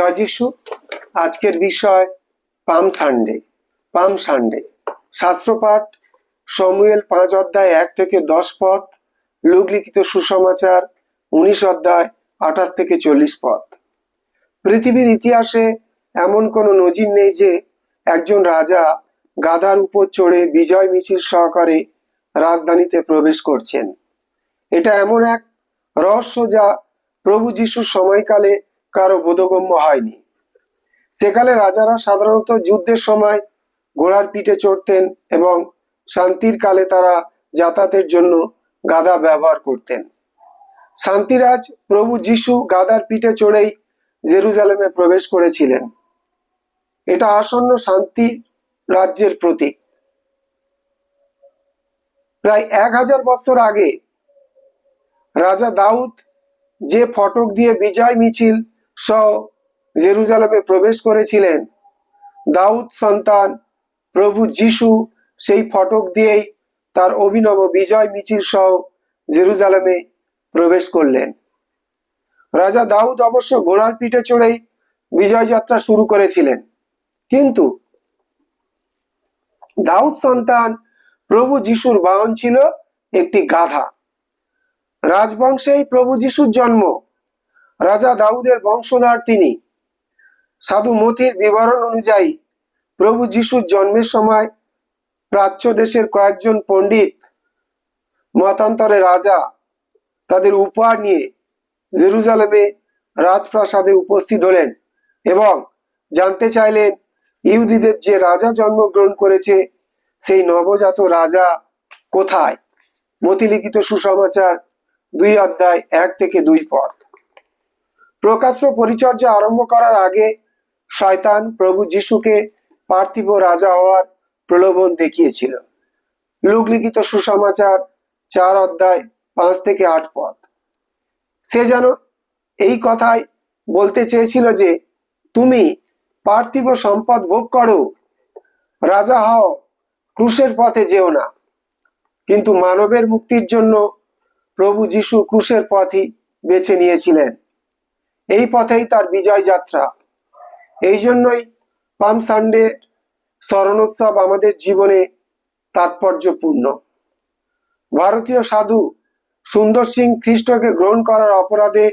জয় যিশু। আজকের বিষয় পাম সানডে পাম সানডে। শাস্ত্রপাঠ সমুয়েল পাঁচ অধ্যায় এক থেকে দশ পদ লোক লিখিত সুসমাচার উনিশ অধ্যায় আঠাশ থেকে চল্লিশ পদ পৃথিবীর ইতিহাসে এমন কোনো নজির নেই যে একজন রাজা গাধার উপর চড়ে বিজয় মিছিল সহকারে রাজধানীতে প্রবেশ করছেন। এটা এমন এক রহস্য যা প্রভু যিশুর সময়কালে কারও বোধগম্য হয়নি। সেকালে রাজারা সাধারণত যুদ্ধের সময় ঘোড়ার পিঠে চড়তেন এবং শান্তির কালে তারা যাতায়াতের জন্য গাধা ব্যবহার করতেন। শান্তিরাজ প্রভু যিশু গাধার পিঠে চড়েই জেরুজালেমে প্রবেশ করেছিলেন। এটা আসন্ন শান্তি রাজ্যের প্রতীক। প্রায় এক হাজার বছর আগে রাজা দাউদ যে ফটক দিয়ে বিজয় মিছিল সহ জেরুজালেমে প্রবেশ করেছিলেন। দাউদ সন্তান প্রভু যিশু সেই ফটক দিয়েই তার অভিনব বিজয় মিছিল সহ জেরুজালেমে প্রবেশ করলেন। রাজা দাউদ অবশ্য ঘোড়ার পিঠে চড়েই বিজয় যাত্রা শুরু করেছিলেন। কিন্তু দাউদ সন্তান প্রভু যিশুর বাহন ছিল একটি গাধা। রাজবংশেই প্রভু যিশুর জন্ম। রাজা দাউদের বংশধর তিনি। সাধু মথির বিবরণ অনুযায়ী প্রভু যিশুর জন্মের সময় প্রাচ্য দেশের কয়েকজন পণ্ডিত, মতান্তরে রাজা তাদের উপহার নিয়ে জেরুজালেমে রাজপ্রাসাদে উপস্থিত হলেন এবং জানতে চাইলেন ইহুদিদের যে রাজা জন্মগ্রহণ করেছে, সেই নবজাত রাজা কোথায়? মতিলিখিত সুসমাচার দুই অধ্যায় এক থেকে দুই পদ প্রকাশ্য পরিচর্যা আরম্ভ করার আগে শয়তান প্রভু যিশুকে পার্থিব রাজা হওয়ার প্রলোভন দেখিয়েছিল। লুক লিখিত সুসমাচার চার অধ্যায় পাঁচ থেকে আট পদ। সে যেন এই কথাই বলতে চেয়েছিল যে, তুমি পার্থিব সম্পদ ভোগ করো, রাজা হও, ক্রুশের পথে যেও না। কিন্তু মানবের মুক্তির জন্য প্রভু যিশু ক্রুশের পথই বেছে নিয়েছিলেন। এই পথেই তার বিজয় যাত্রা। এই জন্যই পাম সানডে স্মরণোৎসব আমাদের জীবনে তাৎপর্যপূর্ণ। ভারতীয় সাধু সুন্দর সিং খ্রিস্টকে গ্রহণ করার অপরাধে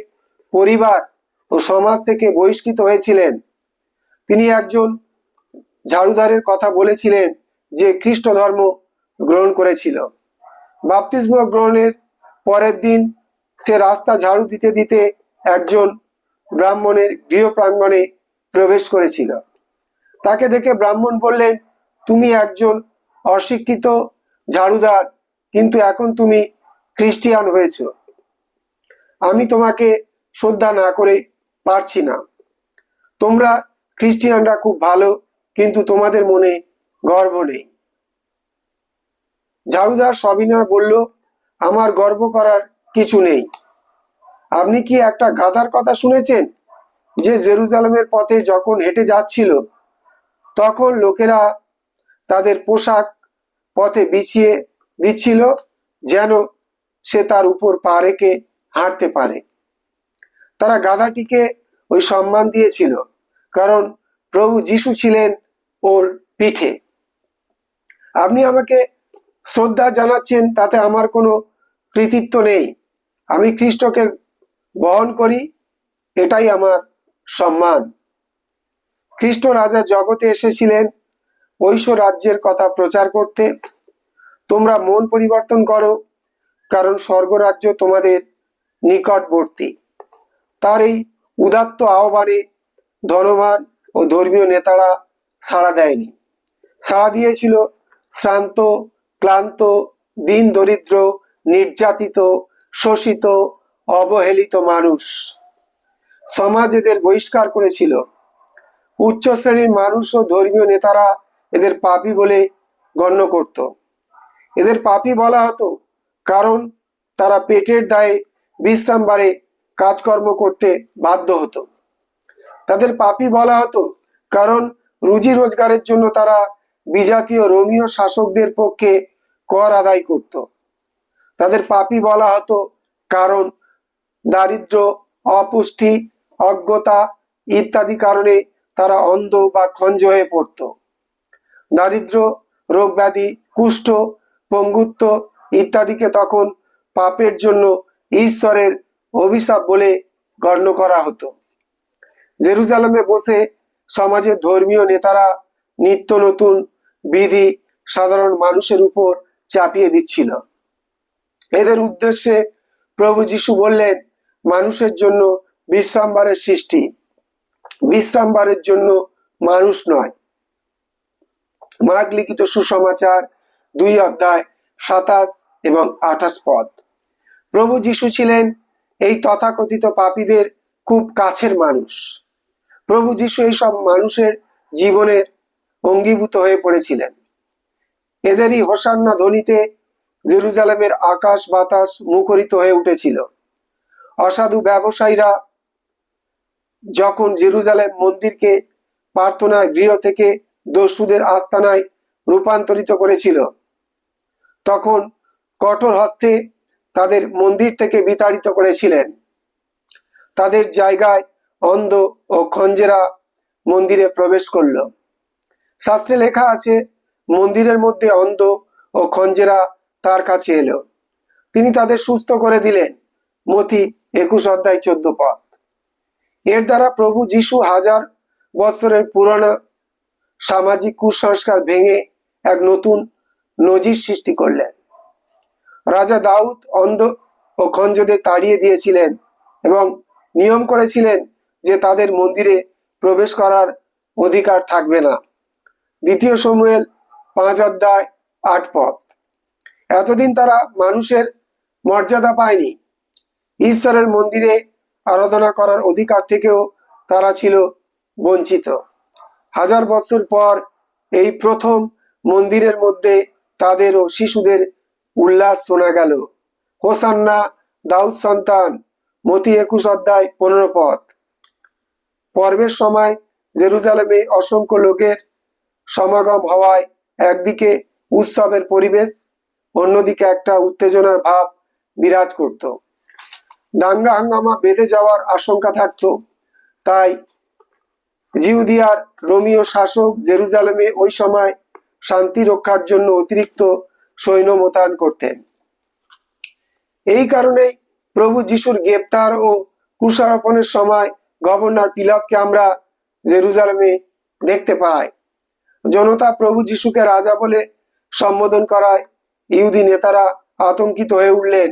পরিবার ও সমাজ থেকে বহিষ্কৃত হয়েছিলেন। তিনি একজন ঝাড়ুদারের কথা বলেছিলেন যে খ্রিস্ট ধর্ম গ্রহণ করেছিল। বাপতিস্ম গ্রহণের পরের দিন সে রাস্তা ঝাড়ু দিতে দিতে একজন ব্রাহ্মণের গৃহ প্রাঙ্গণে প্রবেশ করেছিল। তাকে দেখে ব্রাহ্মণ বললেন, তুমি একজন অশিক্ষিত ঝাড়ুদার, কিন্তু এখন তুমি খ্রিস্টিয়ান হয়েছ। আমি তোমাকে শ্রদ্ধা না করে পারছি না। তোমরা খ্রিস্টিয়ানরা খুব ভালো, কিন্তু তোমাদের মনে গর্ব নেই। ঝাড়ুদার সবিনয় বলল, আমার গর্ব করার কিছু নেই। আপনি কি একটা গাধার কথা শুনেছেন? যে জেরুজালেমের পথে যখন হেঁটে যাচ্ছিল, তখন লোকেরা তাদের পোশাক পথে বিছিয়ে দিচ্ছিল যেন সে তার উপর পা রেখে হাঁটতে পারে। তারা গাধাটিকে ওই সম্মান দিয়েছিল, কারণ প্রভু যিশু ছিলেন ওর পিঠে। আপনি আমাকে শ্রদ্ধা জানাচ্ছেন, তাতে আমার কোনো কৃতিত্ব নেই। আমি খ্রিস্টকে বহন করি, এটাই আমার সম্মান। খ্রিস্ট রাজা জগতে এসেছিলেন, ঐশ রাজ্যের কথা প্রচার করতে। তোমরা মন পরিবর্তন করো, কারণ স্বর্গরাজ্য তোমাদের নিকটবর্তী। তার এই উদাত্ত আহ্বানে ধনবান ও ধর্মীয় নেতারা সাড়া দেয়নি। সাড়া দিয়েছিল শ্রান্ত, ক্লান্ত, দিন দরিদ্র, নির্যাতিত, শোষিত অবহেলিত মানুষ। সমাজ এদের বহিষ্কার করেছিল। উচ্চ শ্রেণির মানুষ ও ধর্মীয় নেতারা এদের পাপী বলে গণ্য করত। এদের পাপী বলা হতো কারণ তারা পেটের দায়ে বিশ্রাম বারে কাজকর্ম করতে বাধ্য হতো। তাদের পাপী বলা হতো কারণ রুজি রোজগারের জন্য তারা বিজাতীয় রোমীয় শাসকদের পক্ষে কর আদায় করত। তাদের পাপী বলা হতো কারণ দারিদ্র, অপুষ্টি, অজ্ঞতা ইত্যাদি কারণে তারা অন্ধ বা খঞ্জ হয়ে পড়ত। দারিদ্র রোগ ব্যাধি কুষ্ঠ, পঙ্গুত্ব ইত্যাদিকে তখন পাপের জন্য ঈশ্বরের অভিশাপ বলে গণ্য করা হতো। জেরুজালেমে বসে সমাজের ধর্মীয় নেতারা নিত্য নতুন বিধি সাধারণ মানুষের উপর চাপিয়ে দিচ্ছিল। এদের উদ্দেশ্যে প্রভু যিশু বললেন মানুষের জন্য বিশ্রামবারের সৃষ্টি। বিশ্রামবারের জন্য মানুষ নয়। মার্ক লিখিত সুসমাচার দুই অধ্যায়, সাতাশ এবং আঠাশ পদ। প্রভু যিশু ছিলেন এই তথাকথিত পাপীদের খুব কাছের মানুষ। প্রভু যিশু এই সব মানুষের জীবনের অঙ্গীভূত হয়ে পড়েছিলেন। এদেরই হোসান্না ধ্বনিতে জেরুজালেমের আকাশ বাতাস মুখরিত হয়ে উঠেছিল। অসাধু ব্যবসায়ীরা যখন জেরুজালেম মন্দিরকে প্রার্থনা গৃহ থেকে দস্যুদের আস্তানায় রূপান্তরিত করেছিল, তখন কঠোর হস্তে তাদের মন্দির থেকে বিতাড়িত করেছিলেন। তাদের জায়গায় অন্ধ ও খঞ্জেরা মন্দিরে প্রবেশ করল। শাস্ত্রে লেখা আছে, মন্দিরের মধ্যে অন্ধ ও খঞ্জেরা তার কাছে এলো। তিনি তাদের সুস্থ করে দিলেন। মতি একুশ অধ্যায় চোদ্দ পদ। এর দ্বারা প্রভু যিশু হাজার বছরের পুরনো সামাজিক কুসংস্কার ভেঙে এক নতুন নজির সৃষ্টি করলেন। রাজা দাউদ অন্ধ ও খঞ্জদের তাড়িয়ে দিয়েছিলেন এবং নিয়ম করেছিলেন যে তাদের মন্দিরে প্রবেশ করার অধিকার থাকবে না। দ্বিতীয় সমুয়েল পাঁচ অধ্যায় আট পথ এতদিন তারা মানুষের মর্যাদা পায়নি। ঈশ্বরের মন্দিরে আরাধনা করার অধিকার থেকেও তারা ছিল বঞ্চিত। হাজার বছর পর এই প্রথম মন্দিরের মধ্যে তাদের ও শিশুদের উল্লাস শোনা গেল। হোসান্না দাউদ সন্তান, মতি একুশ অধ্যায় পনেরো পথ পর্বের সময় জেরুজালেমে অসংখ্য লোকের সমাগম হওয়ায় একদিকে উৎসবের পরিবেশ, অন্যদিকে একটা উত্তেজনার ভাব বিরাজ করত। দাঙ্গা হাঙ্গামা বেঁধে যাওয়ার আশঙ্কা থাকত। তাই জিউদিয়ার রোমিও শাসক জেরুজালেমে ওই সময় শান্তি রক্ষার জন্য অতিরিক্ত সৈন্য মোতায়েন করতেন। এই কারণেই প্রভু যিশুর গ্রেপ্তার ও কুষারোপণের সময় গভর্নর পিলাতকে আমরা জেরুজালেমে দেখতে পাই। জনতা প্রভু যিশুকে রাজা বলে সম্বোধন করায় ইহুদি নেতারা আতঙ্কিত হয়ে উঠলেন।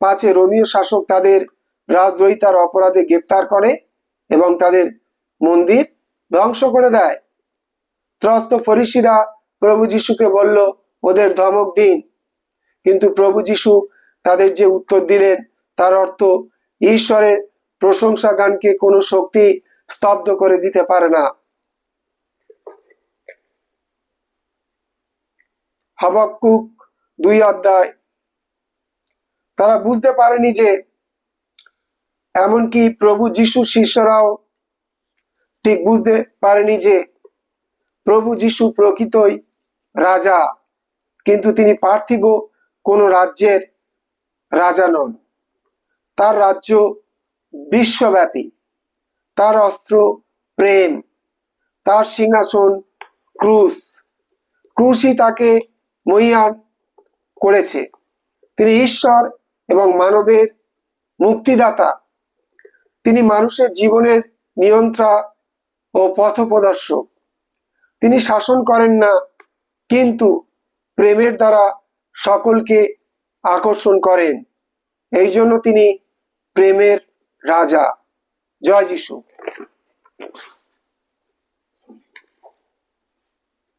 পাঁচে রোমীয় শাসক তাদের রাজদ্রোহিতার অপরাধে গ্রেপ্তার করে এবং তাদের মন্দির ধ্বংস করে দেয়। ত্রস্ত ফরিসিরা প্রভু যিশুকে বলল, ওদের ধমক দিন। কিন্তু প্রভু যিশু তাদের যে উত্তর দিলেন, তার অর্থ ঈশ্বরের প্রশংসা গানকে কোনো শক্তি স্তব্ধ করে দিতে পারে না। হাবাক্কুক দুই অধ্যায় তারা বুঝতে পারেনি যে এমনকি প্রভু যিশু শিষ্যরাও ঠিক বুঝতে পারেনি যে প্রভু যিশু প্রকৃতই রাজা, কিন্তু তিনি পার্থিব কোন রাজ্যের রাজা নন। তার রাজ্য বিশ্বব্যাপী। তার অস্ত্র প্রেম। তার সিংহাসন ক্রুশ। ক্রুশই তাকে মহিয়ান করেছে। তিনি ঈশ্বর এবং মানবের মুক্তিদাতা। তিনি মানুষের জীবনের নিয়ন্ত্রা ও পথপ্রদর্শক। তিনি শাসন করেন না, কিন্তু প্রেমের দ্বারা সকলকে আকর্ষণ করেন। এই জন্য তিনি প্রেমের রাজা। জয় যিশু।